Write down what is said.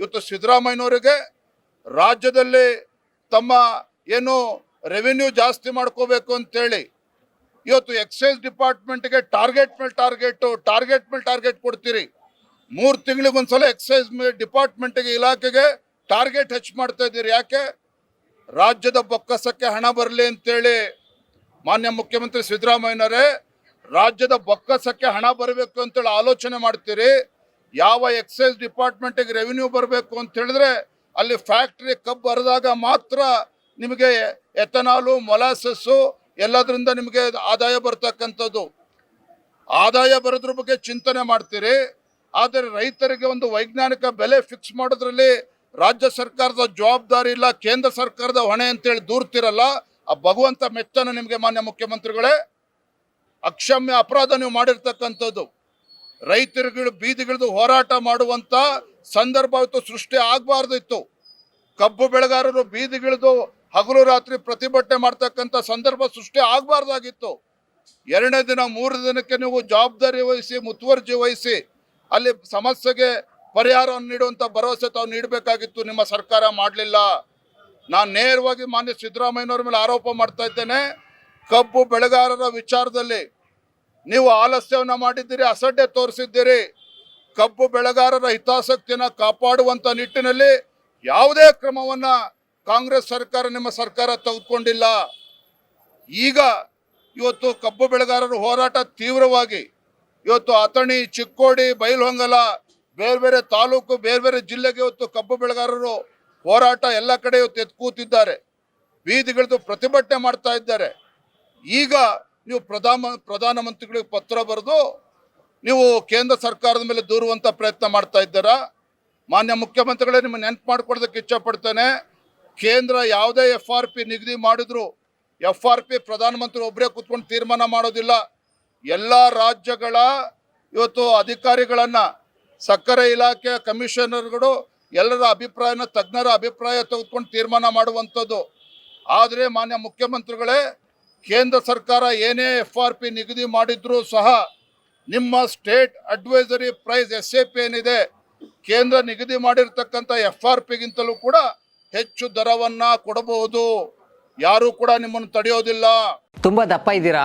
ಇವತ್ತು ಸಿದ್ದರಾಮಯ್ಯನವರಿಗೆ ರಾಜ್ಯದಲ್ಲಿ ತಮ್ಮ ಏನು ರೆವಿನ್ಯೂ ಜಾಸ್ತಿ ಮಾಡ್ಕೋಬೇಕು ಅಂತೇಳಿ ಇವತ್ತು ಎಕ್ಸೈಸ್ ಡಿಪಾರ್ಟ್ಮೆಂಟ್ಗೆ ಟಾರ್ಗೆಟ್ ಮೇಲೆ ಟಾರ್ಗೆಟ್ ಟಾರ್ಗೆಟ್ ಮೇಲೆ ಟಾರ್ಗೆಟ್ ಕೊಡ್ತೀರಿ. ಮೂರು ತಿಂಗಳಿಗೊಂದ್ಸಲ ಎಕ್ಸೈಸ್ ಡಿಪಾರ್ಟ್ಮೆಂಟ್ಗೆ ಇಲಾಖೆಗೆ ಟಾರ್ಗೆಟ್ ಹೆಚ್ಚು ಮಾಡ್ತಾ ಇದ್ದೀರಿ. ಯಾಕೆ? ರಾಜ್ಯದ ಬೊಕ್ಕಸಕ್ಕೆ ಹಣ ಬರಲಿ ಅಂತೇಳಿ ಮಾನ್ಯ ಮುಖ್ಯಮಂತ್ರಿ ಸಿದ್ದರಾಮಯ್ಯನವರೇ ರಾಜ್ಯದ ಬೊಕ್ಕಸಕ್ಕೆ ಹಣ ಬರಬೇಕು ಅಂತೇಳಿ ಆಲೋಚನೆ ಮಾಡ್ತೀರಿ. ಯಾವ ಎಕ್ಸೈಸ್ ಡಿಪಾರ್ಟ್ಮೆಂಟಿಗೆ ರೆವಿನ್ಯೂ ಬರಬೇಕು ಅಂತ ಹೇಳಿದ್ರೆ ಅಲ್ಲಿ ಫ್ಯಾಕ್ಟ್ರಿ ಕಬ್ಬು ಹರಿದಾಗ ಮಾತ್ರ ನಿಮಗೆ ಎಥನಾಲು, ಮೊಲಾಸಸ್ಸು ಎಲ್ಲದರಿಂದ ನಿಮಗೆ ಆದಾಯ ಬರ್ತಕ್ಕಂಥದ್ದು. ಆದಾಯ ಬರೋದ್ರ ಬಗ್ಗೆ ಚಿಂತನೆ ಮಾಡ್ತೀರಿ. ಆದರೆ ರೈತರಿಗೆ ಒಂದು ವೈಜ್ಞಾನಿಕ ಬೆಲೆ ಫಿಕ್ಸ್ ಮಾಡೋದ್ರಲ್ಲಿ ರಾಜ್ಯ ಸರ್ಕಾರದ ಜವಾಬ್ದಾರಿ ಇಲ್ಲ, ಕೇಂದ್ರ ಸರ್ಕಾರದ ಹೊಣೆ ಅಂತೇಳಿ ದೂರ್ತಿರಲ್ಲ. ಆ ಭಗವಂತ ಮೆಚ್ಚನ ನಿಮಗೆ ಮಾನ್ಯ ಮುಖ್ಯಮಂತ್ರಿಗಳೇ. ಅಕ್ಷಮ್ಯ ಅಪರಾಧ ನೀವು ಮಾಡಿರ್ತಕ್ಕಂಥದ್ದು. ರೈತರುಗಳು ಬೀದಿಗಳದು ಹೋರಾಟ ಮಾಡುವಂತ ಸಂದರ್ಭ ಇವತ್ತು ಸೃಷ್ಟಿ ಆಗಬಾರ್ದಿತ್ತು. ಕಬ್ಬು ಬೆಳೆಗಾರರು ಬೀದಿಗಿಳಿದು ಹಗಲು ರಾತ್ರಿ ಪ್ರತಿಭಟನೆ ಮಾಡ್ತಕ್ಕಂಥ ಸಂದರ್ಭ ಸೃಷ್ಟಿ ಆಗಬಾರ್ದಾಗಿತ್ತು. ಎರಡನೇ ದಿನ ಮೂರು ದಿನಕ್ಕೆ ನೀವು ಜವಾಬ್ದಾರಿ ವಹಿಸಿ, ಮುತುವರ್ಜಿ ವಹಿಸಿ, ಅಲ್ಲಿ ಸಮಸ್ಯೆಗೆ ಪರಿಹಾರವನ್ನು ನೀಡುವಂತ ಭರವಸೆ ತಾವು ನೀಡಬೇಕಾಗಿತ್ತು. ನಿಮ್ಮ ಸರ್ಕಾರ ಮಾಡಲಿಲ್ಲ. ನಾನು ನೇರವಾಗಿ ಮಾನ್ಯ ಸಿದ್ದರಾಮಯ್ಯನವ್ರ ಮೇಲೆ ಆರೋಪ ಮಾಡ್ತಾ ಇದ್ದೇನೆ. ಕಬ್ಬು ಬೆಳೆಗಾರರ ವಿಚಾರದಲ್ಲಿ ನೀವು ಆಲಸ್ಯವನ್ನು ಮಾಡಿದ್ದೀರಿ, ಅಸಡ್ಡೆ ತೋರಿಸಿದ್ದೀರಿ. ಕಬ್ಬು ಬೆಳೆಗಾರರ ಹಿತಾಸಕ್ತಿಯನ್ನು ಕಾಪಾಡುವಂತ ನಿಟ್ಟಿನಲ್ಲಿ ಯಾವುದೇ ಕ್ರಮವನ್ನ ಕಾಂಗ್ರೆಸ್ ಸರ್ಕಾರ ನಿಮ್ಮ ಸರ್ಕಾರ ತೆಗೆದುಕೊಂಡಿಲ್ಲ. ಈಗ ಇವತ್ತು ಕಬ್ಬು ಬೆಳೆಗಾರರ ಹೋರಾಟ ತೀವ್ರವಾಗಿ, ಇವತ್ತು ಅಥಣಿ, ಚಿಕ್ಕೋಡಿ, ಬೈಲ್ಹೊಂಗಲ, ಬೇರೆ ಬೇರೆ ತಾಲೂಕು, ಬೇರೆ ಬೇರೆ ಜಿಲ್ಲೆಗೆ ಇವತ್ತು ಕಬ್ಬು ಬೆಳೆಗಾರರು ಹೋರಾಟ ಎಲ್ಲ ಕಡೆ ಇವತ್ತು ಎದ್ದು ಕೂತಿದ್ದಾರೆ ಬೀದಿಗಿಳಿದು ಪ್ರತಿಭಟನೆ ಮಾಡ್ತಾ ಇದ್ದಾರೆ. ಈಗ ನೀವು ಪ್ರಧಾನ ಪ್ರಧಾನಮಂತ್ರಿಗಳಿಗೆ ಪತ್ರ ಬರೆದು ನೀವು ಕೇಂದ್ರ ಸರ್ಕಾರದ ಮೇಲೆ ದೂರುವಂಥ ಪ್ರಯತ್ನ ಮಾಡ್ತಾ ಇದ್ದೀರಾ? ಮಾನ್ಯ ಮುಖ್ಯಮಂತ್ರಿಗಳೇ ನಿಮ್ಮ ನೆನಪು ಮಾಡ್ಕೊಡೋದಕ್ಕೆ ಇಚ್ಛಪಡ್ತೇನೆ. ಕೇಂದ್ರ ಯಾವುದೇ ಎಫ್ ಆರ್ ಪಿ ನಿಗದಿ ಮಾಡಿದ್ರು ಎಫ್ ಆರ್ ಪಿ ಪ್ರಧಾನಮಂತ್ರಿ ಒಬ್ಬರೇ ಕೂತ್ಕೊಂಡು ತೀರ್ಮಾನ ಮಾಡೋದಿಲ್ಲ. ಎಲ್ಲ ರಾಜ್ಯಗಳ ಇವತ್ತು ಅಧಿಕಾರಿಗಳನ್ನ, ಸಕ್ಕರೆ ಇಲಾಖೆ ಕಮಿಷನರ್ಗಳು ಎಲ್ಲರ ಅಭಿಪ್ರಾಯನ ತಜ್ಞರ ಅಭಿಪ್ರಾಯ ತೆಗೆದುಕೊಂಡು ತೀರ್ಮಾನ ಮಾಡುವಂಥದ್ದು. ಆದರೆ ಮಾನ್ಯ ಮುಖ್ಯಮಂತ್ರಿಗಳೇ ಕೇಂದ್ರ ಸರ್ಕಾರ ಏನೇ ಎಫ್ ಆರ್ ಪಿ ನಿಗದಿ ಮಾಡಿದ್ರೂ ಸಹ ನಿಮ್ಮ state advisory price S A P ಏನಿದೆ, ಕೇಂದ್ರ ನಿಗದಿ ಮಾಡಿರ್ತಕ್ಕಂಥ ಎಫ್ ಆರ್ ಪಿಗಿಂತಲೂ ಕೂಡ ಹೆಚ್ಚು ದರವನ್ನ ಕೊಡಬಹುದು. ಯಾರು ಕೂಡ ನಿಮ್ಮನ್ನು ತಡೆಯೋದಿಲ್ಲ. ತುಂಬಾ ದಪ್ಪ ಇದ್ದೀರಾ?